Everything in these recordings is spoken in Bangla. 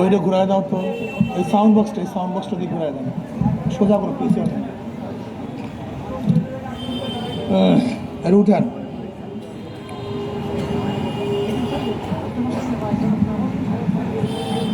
ওইটা ঘুরাই দাও তো। এই সাউন্ড বক্সটা এই সাউন্ড বক্সটা দিয়ে ঘুরাই দাও। সোজা করো পিছিয়ে আর উঠান।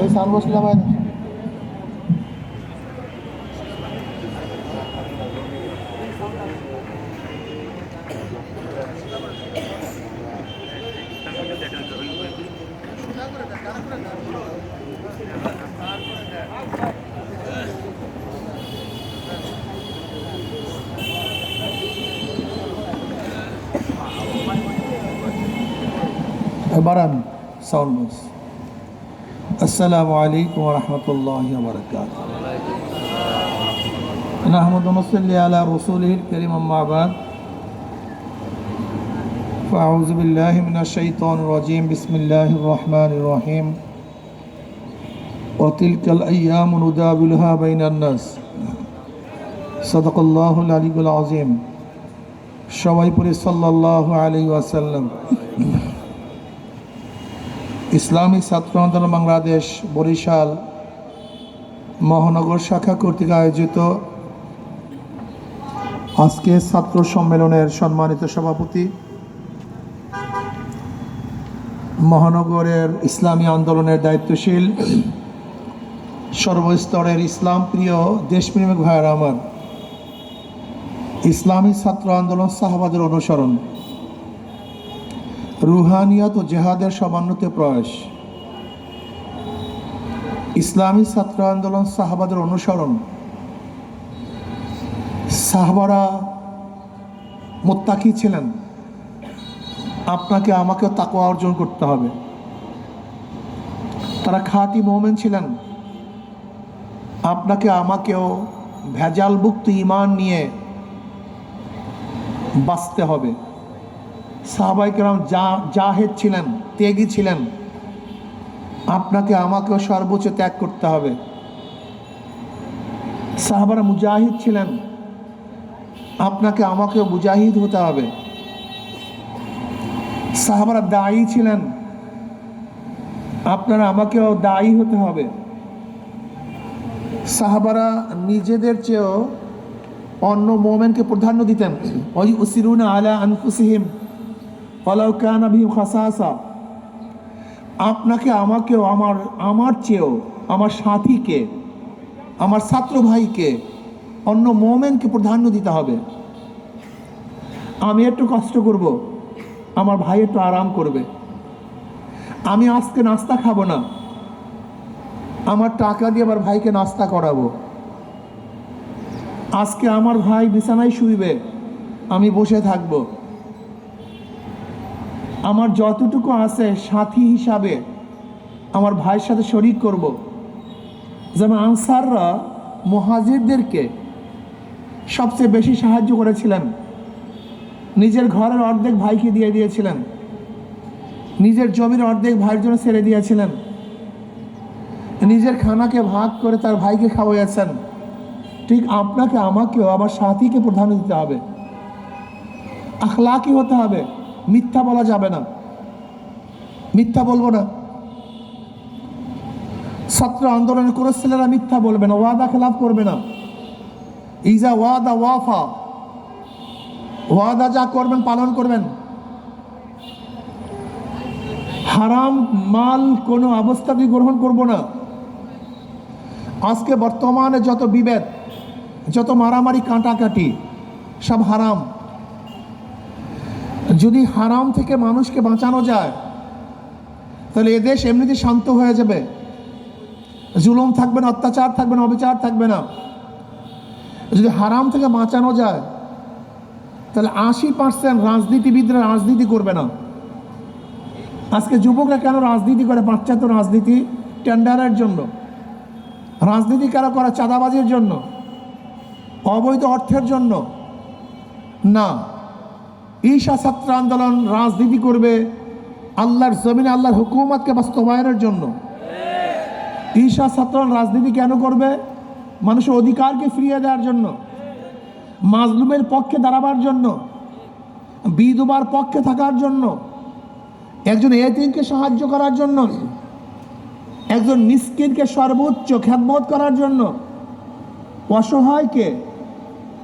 ওই সাউন্ড বক্স عباران من ساوند السلام عليكم ورحمة الله وبركاته. نحمد ونصلي على رسوله الكريم أما بعد. فأعوذ بالله من الشيطان الرجيم. بسم الله الرحمن الرحيم. وتلك الأيام نداولها بين الناس صدق الله العلي العظيم সবাই পড়ে সাল্লাল্লাহু আলাইহি ওয়াসাল্লাম ইসলামী ছাত্র আন্দোলন বাংলাদেশ বরিশাল মহানগর শাখা কর্তৃক আয়োজিত আজকে ছাত্র সম্মেলনের সম্মানিত সভাপতি মহানগরের ইসলামী আন্দোলনের দায়িত্বশীল সর্বস্তরের ইসলাম প্রিয় দেশপ্রেমিক ভাইয়েরা আমার, ইসলামী ছাত্র আন্দোলন সাহাবাদের অনুসরণ, রুহানিয়ত ও জেহাদের সমান্যতে প্রয়াস, ইসলামী ছাত্র আন্দোলন সাহাবাদের অনুসরণ, সাহাবারা মোত্তাকি ছিলেন। আপনাকে আমাকেও তাকওয়া অর্জন করতে হবে। তারা খাঁটি মোমেন ছিলেন। আপনাকে আমাকেও ভেজালমুক্ত ইমান নিয়ে বাঁচতে হবে। সাহাবাইকেরাম যা জাহেদ ছিলেন, ত্যাগী ছিলেন। আপনাকে আমাকেও সর্বোচ্চ ত্যাগ করতে হবে। সাহাবারা মুজাহিদ ছিলেন। আপনাকে আমাকেও মুজাহিদ হতে হবে। সাহাবারা দায়ী ছিলেন। আপনারা আমাকেও দায়ী হতে হবে। সাহাবারা নিজেদের চেয়েও অন্য মোমেনকে প্রাধান্য দিতেন। ওই উসিরুন আলা আনফুসিহিম ফলাউ কান আপনাকে আমাকেও, আমার আমার চেয়েও, আমার সাথীকে, আমার ছাত্র ভাইকে অন্য মোমেনকে প্রাধান্য দিতে হবে। আমি একটু কষ্ট করব, আমার ভাই একটু আরাম করবে। আমি আজকে নাস্তা খাব না। আমার টাকা দিয়ে আমার ভাইকে নাস্তা করাবো। আজকে আমার ভাই বিছানায় শুইবে, আমি বসে থাকব। আমার যতটুকু আছে সাথী হিসাবে আমার ভাইয়ের সাথে শরিক করব। যেমন আনসাররা মহাজিরদেরকে সবচেয়ে বেশি সাহায্য করেছিলেন। নিজের ঘরের অর্ধেক ভাইকে দিয়ে দিয়েছিলেন। নিজের জমির অর্ধেক ভাইয়ের জন্য ছেড়ে দিয়েছিলেন। নিজের খানাকে ভাগ করে তার ভাইকে খাওয়াইয়াছেন। ঠিক আপনাকে, আমাকেও, আমার সাথীকে প্রাধান্য দিতে হবে। আখলাকি হতে হবে। মিথ্যা বলা যাবে না। মিথ্যা বলব না। ছাত্র আন্দোলনের কোনো ছেলেরা মিথ্যা বলবে না, ওয়াদা খেলাফ করবে না। ইজা ওয়াদা ওয়াফা। ওয়াদা যা করবেন, পালন করবেন। হারাম মাল কোনো অবস্থাতেই গ্রহণ করব না। আজকে বর্তমানে যত বিভেদ, যত মারামারি কাটাকাটি, সব হারাম। যদি হারাম থেকে মানুষকে বাঁচানো যায়, তাহলে এদেশ এমনিতে শান্ত হয়ে যাবে। জুলুম থাকবে না, অত্যাচার থাকবে না, অবিচার থাকবে না। যদি হারাম থেকে বাঁচানো যায়, তাহলে আশি পার্সেন্ট রাজনীতিবিদরা রাজনীতি করবে না। আজকে যুবকরা কেন রাজনীতি করে? পাশ্চাত্য রাজনীতি টেন্ডারের জন্য। রাজনীতি কেন করা? চাঁদাবাজির জন্য? অবৈধ অর্থের জন্য? না। ঈশা ছাত্র আন্দোলন রাজনীতি করবে আল্লাহর জমিনে, আল্লাহর হুকুমতকে বাস্তবায়নের জন্য। ঈশা ছাত্র রাজনীতি কেন করবে? মানুষের অধিকারকে ফিরিয়ে দেওয়ার জন্য। মাজলুমের পক্ষে দাঁড়াবার জন্য। বিধবার পক্ষে থাকার জন্য। একজন এতিমকে সাহায্য করার জন্য। একজন মিসকিনকে সর্বোচ্চ খ্যাতবোধ করার জন্য অসহায়কে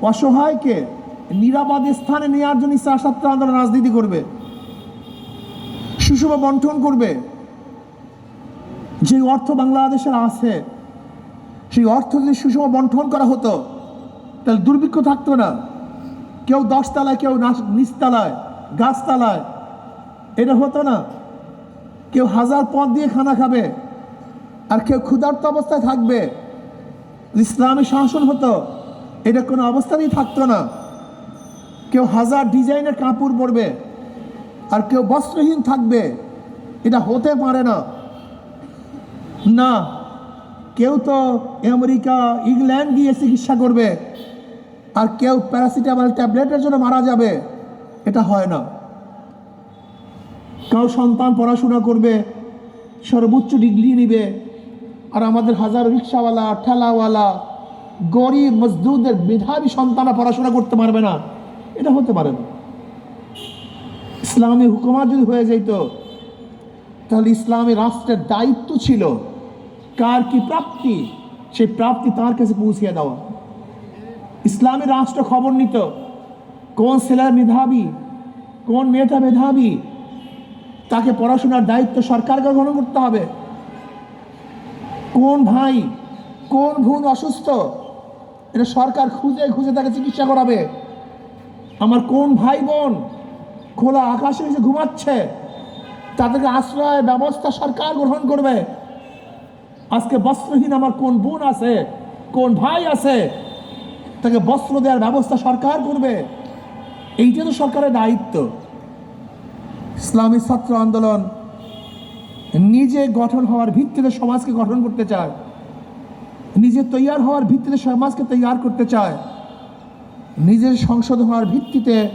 অসহায়কে নিরাপদ স্থানে নেওয়ার জন্য ইসলাম ছাত্র আন্দোলন, রাজনীতি করবে, সুষম বন্টন করবে। যে অর্থ বাংলাদেশের আছে, সেই অর্থ যদি সুষম বন্টন করা হতো, তাহলে দুর্ভিক্ষ থাকতো না। কেউ দশতলায়, কেউ নাচ- নিচতলায়, গাছতলায়, এটা হতো না। কেউ হাজার পথ দিয়ে খানা খাবে আর কেউ ক্ষুধার্ত অবস্থায় থাকবে। ইসলামী শাসন হতো, এটা কোনো অবস্থাতেই থাকতো না। কেউ হাজার ডিজাইনের কাপড় পরবে, আর কেউ বস্ত্রহীন থাকবে, এটা হতে পারে না। না, কেউ তো আমেরিকা, ইংল্যান্ড গিয়ে চিকিৎসা করবে, আর কেউ প্যারাসিটামল ট্যাবলেটের জন্য মারা যাবে, এটা হয় না। কারও সন্তান পড়াশোনা করবে, সর্বোচ্চ ডিগ্রি নিবে আর আমাদের হাজার রিক্সাওয়ালা, ঠেলাওয়ালা, গরিব, মজদুরদের, মেধাবী সন্তানরা পড়াশোনা করতে পারবে না। এটা হতে পারে না। ইসলামী হুকুমাত যদি হয়ে যেত, তাহলে ইসলামী রাষ্ট্রের দায়িত্ব ছিল কার কি প্রাপ্তি, সেই প্রাপ্তি তার কাছে পৌঁছিয়ে দেওয়া। ইসলামী রাষ্ট্র খবর নিত, কোন ছেলের মেধাবী, কোন মেয়েটা মেধাবী, তাকে পড়াশোনার দায়িত্ব সরকারকে গ্রহণ করতে হবে। কোন ভাই, কোন বোন অসুস্থ? এটা সরকার খুঁজে খুঁজে তাকে চিকিৎসা করাবে। আমার কোন ভাই বোন খোলা আকাশে এসে ঘুমাচ্ছে? তাদেরকে আশ্রয় ব্যবস্থা সরকার গ্রহণ করবে। আজকে বস্ত্রহীন আমার কোন বোন আছে, কোন ভাই আছে, তাকে বস্ত্র দেওয়ার ব্যবস্থা সরকার করবে। এইটা তো সরকারের দায়িত্ব। ইসলামী ছাত্র আন্দোলন নিজে গঠন হওয়ার ভিত্তিতে সমাজকে গঠন করতে চায়। নিজে তৈয়ার হওয়ার ভিত্তিতে সমাজকে তৈয়ার করতে চায়। নিজের সংশোধন হওয়ার ভিত্তিতে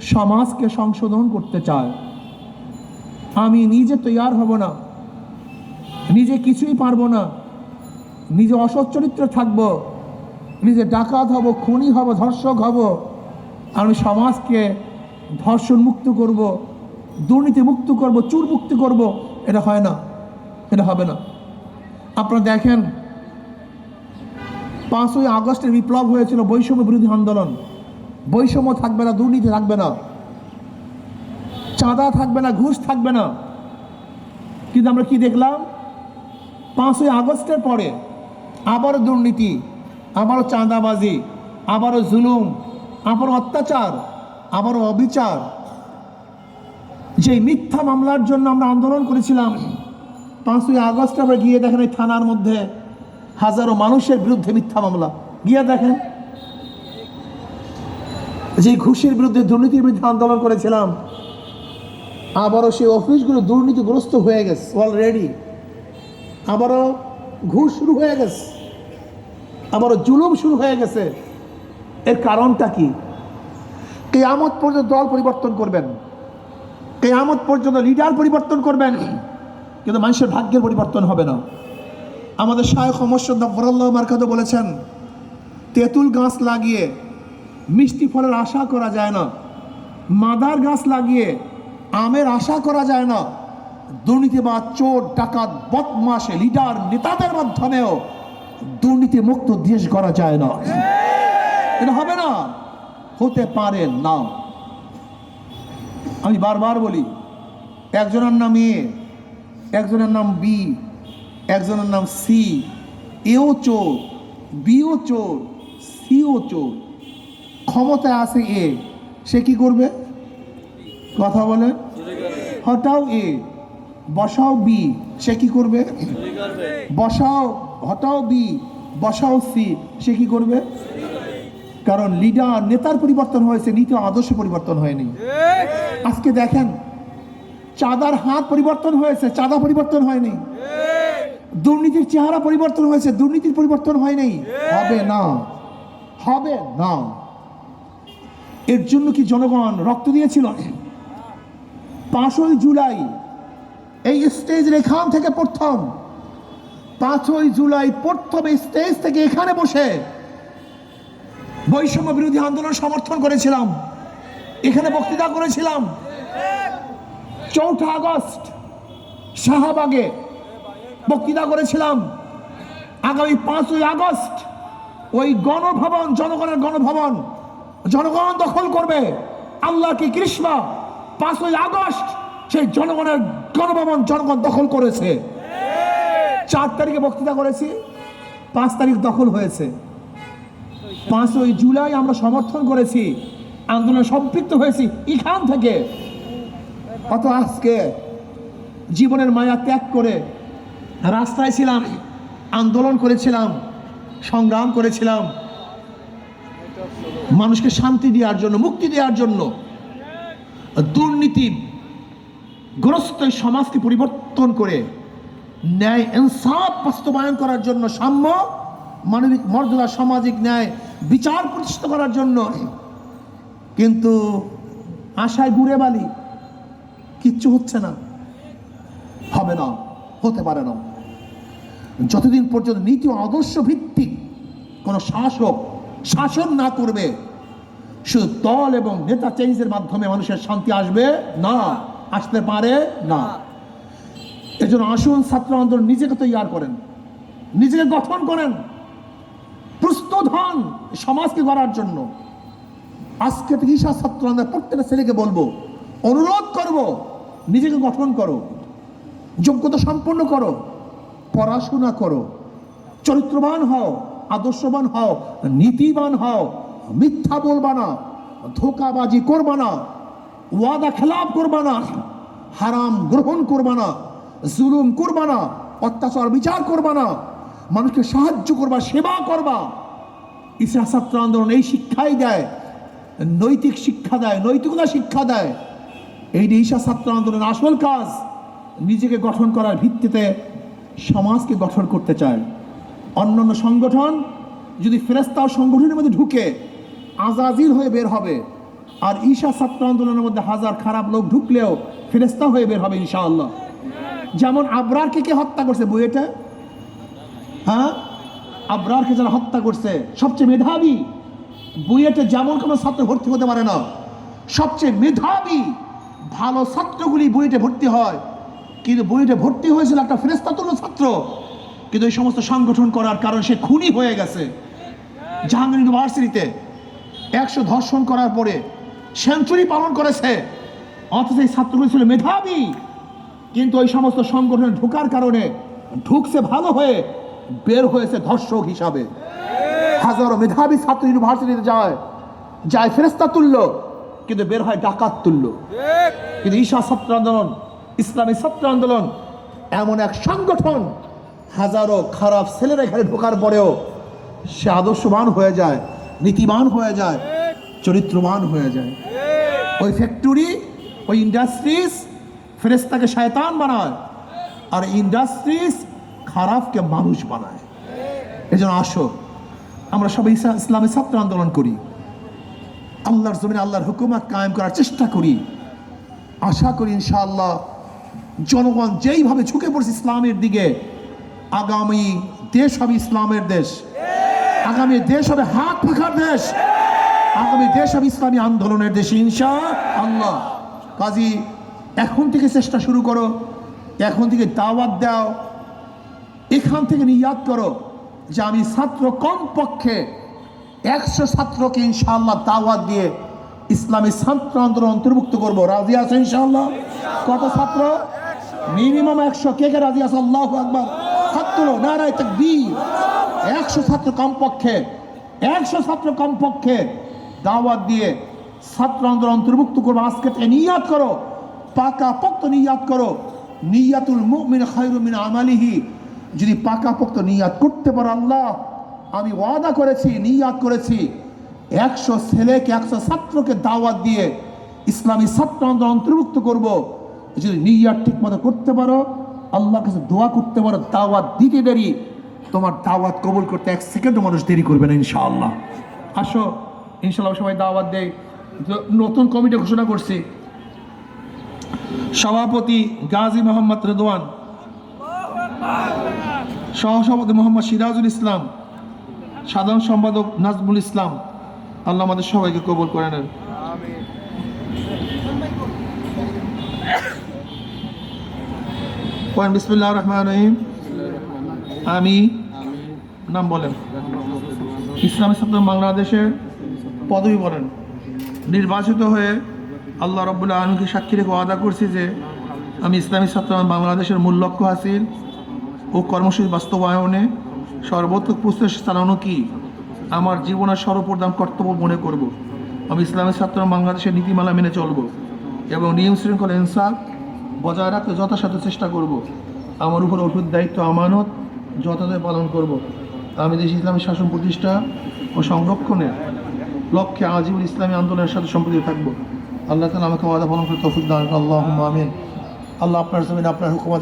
সমাজকে সংশোধন করতে চায়। আমি নিজে তৈয়ার হব না। নিজে কিছুই পারব না। নিজে অসৎ চরিত্র থাকব। নিজে ডাকাত হব, খুনি হব, ধর্ষক হব। আমি সমাজকে ধর্ষণ মুক্ত করব দুর্নীতি মুক্ত করব চুর মুক্ত করব। এটা হয় না, এটা হবে না। আপনারা দেখেন, পাঁচই আগস্টের বিপ্লব হয়েছিল বৈষম্য বিরোধী আন্দোলন। বৈষম্য থাকবে না, দুর্নীতি থাকবে না। চাঁদা থাকবে না, ঘুষ থাকবে না। কিন্তু আমরা কি দেখলাম? পাঁচই আগস্টের পরে আবারও দুর্নীতি, আবারও চাঁদাবাজি, আবারও জুলুম, আবারও অত্যাচার, আবারও অবিচার যে মিথ্যা মামলার জন্য আমরা আন্দোলন করেছিলাম, পাঁচই আগস্ট আমরা গিয়ে দেখেন এই থানার মধ্যে হাজারো মানুষের বিরুদ্ধে মিথ্যা মামলা। গিয়ে দেখেন, যে ঘুষের বিরুদ্ধে দুর্নীতির বিরুদ্ধে আন্দোলন করেছিলাম, আবারও সেই অফিসগুলো দুর্নীতিগ্রস্ত হয়ে গেছে অলরেডি আবারও ঘুষ শুরু হয়ে গেছে, আবারও জুলুম শুরু হয়ে গেছে। এর কারণটা কি? কেয়ামত পর্যন্ত দল পরিবর্তন করবেন। কেয়ামত পর্যন্ত লিডার পরিবর্তন করবেন। কিন্তু মানুষের ভাগ্যের পরিবর্তন হবে না। আমাদের শায়খ মসজিদ ফরল্লাহ মার্কাত বলেছেন, তেঁতুল গাছ লাগিয়ে মিষ্টি ফলের আশা করা যায় না। মাদার গাছ লাগিয়ে আমের আশা করা যায় না। দুর্নীতিবাদ চোর, ডাকাত বদমাসে লিডার নেতাদের মাধ্যমেও দুর্নীতি মুক্ত দেশ করা যায় না। এটা হবে না। হতে পারে না। আমি বারবার বলি, একজনের নাম এ, একজনের নাম বি, একজনের নাম সি, এও চোর, বিও চোর, সিও চোর, ক্ষমতায় আছে এ, সে কি করবে? কথা বলে, হটাও এ, বসাও বি, সে কি করবে? বসাও, হটাও বি, বসাও সি, সে কি করবে? কারণ লিডার নেতার পরিবর্তন হয়েছে, নীতি আদর্শ পরিবর্তন হয়নি। আজকে দেখেন, চাঁদার হাত পরিবর্তন হয়েছে, চাঁদা পরিবর্তন হয়নি। দুর্নীতির চেহারা পরিবর্তন হয়েছে, দুর্নীতির পরিবর্তন হয়নি। হবে না। হবে না। এর জন্য কি জনগণ রক্ত দিয়েছিল? পাঁচই জুলাই, এই স্টেজের এখান থেকে প্রথম। পাঁচই জুলাই প্রথম স্টেজ থেকে এখানে বসে বৈষম্য বিরোধী আন্দোলন সমর্থন করেছিলাম। এখানে বক্তৃতা করেছিলাম। চৌঠা আগস্ট, শাহবাগে বক্তৃতা করেছিলাম। আগামী পাঁচই আগস্ট ওই গণভবন, জনগণের গণভবন, জনগণ দখল করবে। আল্লাহ কি কৃষ্ণা? পাঁচই আগস্ট সেই জনগণের গণভবন, জনগণ দখল করেছে। চার তারিখে বক্তৃতা করেছি, পাঁচ তারিখ দখল হয়েছে। পাঁচই জুলাই আমরা সমর্থন করেছি। আন্দোলনে সম্পৃক্ত হয়েছি এখান থেকে। অত আজকে জীবনের মায়া ত্যাগ করে রাস্তায় ছিলাম, আন্দোলন করেছিলাম, সংগ্রাম করেছিলাম। মানুষকে শান্তি দেওয়ার জন্য, মুক্তি দেওয়ার জন্য দুর্নীতি গ্রস্ত সমাজকে পরিবর্তন করে ন্যায়, ইনসাফ বাস্তবায়ন করার জন্য সাম্য মানবিক মর্যাদা, সামাজিক ন্যায় বিচার প্রতিষ্ঠা করার জন্য কিন্তু আশায় ঘুরে বালি, কিচ্ছু হচ্ছে না। হবে না, হতে পারে না। যতদিন পর্যন্ত নীতি আদর্শ ভিত্তিক কোনো শাসক শাসন না করবে, শুধু দল এবং নেতা চেঞ্জের মাধ্যমে মানুষের শান্তি আসবে না, আসতে পারে না। এজন্য আসুন, ছাত্র আন্দোলন নিজেকে তৈয়ার করেন, নিজেকে গঠন করেন, প্রস্তুত হন সমাজকে গড়ার জন্য। আজকে ঈশা ছাত্র আন্দোলন প্রত্যেকটা ছেলেকে বলব, অনুরোধ করব, নিজেকে গঠন করো, যোগ্যতা সম্পন্ন করো, পড়াশোনা করো, চরিত্রবান হও, আদর্শবান হও, নীতিবান হও, মিথ্যা বলবা না, ধোকাবাজি করবা না, ওয়াদা খেলাপ করবা না, হারাম গ্রহণ করবা না, জুলুম করবা না, অত্যাচার বিচার করবা না, মানুষকে সাহায্য করবা, সেবা করবা। ইসরা ছাত্র আন্দোলন এই শিক্ষাই দেয়। নৈতিক শিক্ষা দেয় নৈতিকতা শিক্ষা দেয়? এই ঈশা ছাত্র আন্দোলনের আসল কাজ, নিজেকে গঠন করার ভিত্তিতে সমাজকে গঠন করতে চায়। অন্যান্য সংগঠন যদি ফেরেস্তা সংগঠনের মধ্যে ঢুকে আজাজির হয়ে বের হবে। আর ঈশা ছাত্র আন্দোলনের মধ্যে হাজার খারাপ লোক ঢুকলেও ফেরেস্তা হয়ে বের হবে ইনশাআল্লাহ। যেমন আবরারকে কে হত্যা করছে বুয়েটা হ্যাঁ? আবরারকে যারা হত্যা করছে, সবচেয়ে মেধাবী বুয়েটে যেমন কোনো ছাত্র ভর্তি হতে পারে না, সবচেয়ে মেধাবী ভালো ছাত্রগুলি বুয়েটে ভর্তি হয়। কিন্তু বুয়েটে ভর্তি হয়েছিল একটা ফেরেস্তাতুল্য ছাত্র, কিন্তু এই সমস্ত সংগঠন করার কারণ সে খুনি হয়ে গেছে জাহাঙ্গীর ইউনিভার্সিটিতে। একশো ধর্ষণ করার পরে সেঞ্চুরি পালন করেছে, অথচ এই ছাত্রগুলি ছিল মেধাবী। কিন্তু ওই সমস্ত সংগঠনে ঢোকার কারণে ঢুকছে ভালো হয়ে বের হয়েছে ধর্ষক হিসাবে। হাজারো মেধাবী ছাত্র ইউনিভার্সিটিতে যায় যায় ফেরেস্তা তুল্য, কিন্তু বের হয় ডাকাত তুল্য। কিন্তু ঈশা ছাত্র আন্দোলন, ইসলামী ছাত্র আন্দোলন, এমন এক সংগঠন হাজারো খারাপ ছেলেরা এখানে ঢোকার পরেও সে আদর্শবান হয়ে যায়, নীতিবান হয়ে যায়, চরিত্রবান হয়ে যায়। ওই ফ্যাক্টরি ওই ইন্ডাস্ট্রিজ ফেরেস্তাকে শয়তান বানায়, আর ইন্ডাস্ট্রিজ খারাপকে মানুষ বানায়। এজন্য আসো। আমরা সবাই ইসা- ইসলামী ছাত্র আন্দোলন করি। আল্লাহর জমিনে আল্লাহর হুকুমত কায়েম করার চেষ্টা করি। আশা করি ইনশাআল্লাহ জনগণ যেইভাবে ঝুঁকে পড়ছে ইসলামের দিকে, আগামী দেশ হবে ইসলামের দেশ। আগামী দেশ হবে হাত পাখার দেশ। আগামী দেশ হবে ইসলামী আন্দোলনের দেশ ইনশা আল্লাহ কাজী, এখন থেকে চেষ্টা শুরু করো। এখন থেকে দাওয়াত দাও। এখান থেকে নিয়াদ করো। যে আমি ছাত্র কমপক্ষে একশো ছাত্রকে ইনশাআল্লাহ দাওয়াত দিয়ে ইসলামী ছাত্র আন্দোলন অন্তর্ভুক্ত করব। রাজি আছে ইনশাআল্লাহ? কত ছাত্র? মিনিমাম একশো। কে কে রাজি আছে? আল্লাহ আকবার। ছাত্র, নারায় তাকবীর। একশো ছাত্র কমপক্ষে, একশো ছাত্র কমপক্ষে দাওয়াত দিয়ে ছাত্র আন্দোলন অন্তর্ভুক্ত করব। আজকে থেকে নিয়াদ করো, পাকা পক্ত নিয়াদ করো। নিয়াতুল মুমিন খায়রু মিন আমালিহি। যদি পাকা পোক্ত নিয়াত করতে পারো আল্লাহ, আমি ওয়াদা করেছি, নিয়াত করেছি। একশো ছেলেকে, একশো ছাত্রকে দাওয়াত দিয়ে ইসলামী ছাত্র আন্দোলন অন্তর্ভুক্ত করব। যদি নিয়াত ঠিক মতো করতে পারো, আল্লাহর কাছে দোয়া করতে পারো, দাওয়াত দিতে দেরি, তোমার দাওয়াত কবুল করতে এক সেকেন্ডও মানুষ দেরি করবে না, ইনশাআল্লাহ। আসো, ইনশাআল্লাহ সবাই দাওয়াত দেয় নতুন কমিটি ঘোষণা করছি। সভাপতি গাজী মোহাম্মদ রেদওয়ান সহসভাপতি মোহাম্মদ সিরাজুল ইসলাম, সাধারণ সম্পাদক নাজমুল ইসলাম। আল্লাহ আমাদের সবাইকে কবুল করে নেন। বিসমিল্লাহ রহমান রহিম। আমি নাম বলেন। ইসলামী ছাত্র বাংলাদেশের পদবি বলেন। নির্বাচিত হয়ে আল্লাহ রব্বুল্লাহ আলমীকে সাক্ষী রেখে ওয়াদা করছি যে আমি ইসলামী ছাত্র বাংলাদেশের মূল লক্ষ্য হাসিল ও কর্মসূচি বাস্তবায়নে সর্বোত্তক প্রচেষ্টা চালানো কি আমার জীবনের সর্বপ্রধান কর্তব্য মনে করব। আমি ইসলামী ছাত্র বাংলাদেশের নীতিমালা মেনে চলব এবং নিয়ম শৃঙ্খলা ইনসাফ বজায় রাখতে যথাসাধ্য চেষ্টা করব। আমার উপর অটুট দায়িত্ব, আমানত যথাযথ পালন করব। আমি দেশ ইসলামী শাসন প্রতিষ্ঠা ও সংরক্ষণের লক্ষ্যে আজীবন ইসলামী আন্দোলনের সাথে সম্পৃক্ত থাকব। আল্লাহ তালা আমাকে ওয়াদা পালন করে তৌফিক দান আল্লাহ আমিন। আল্লাহ আপনার জমিন আপনার হুকুমাত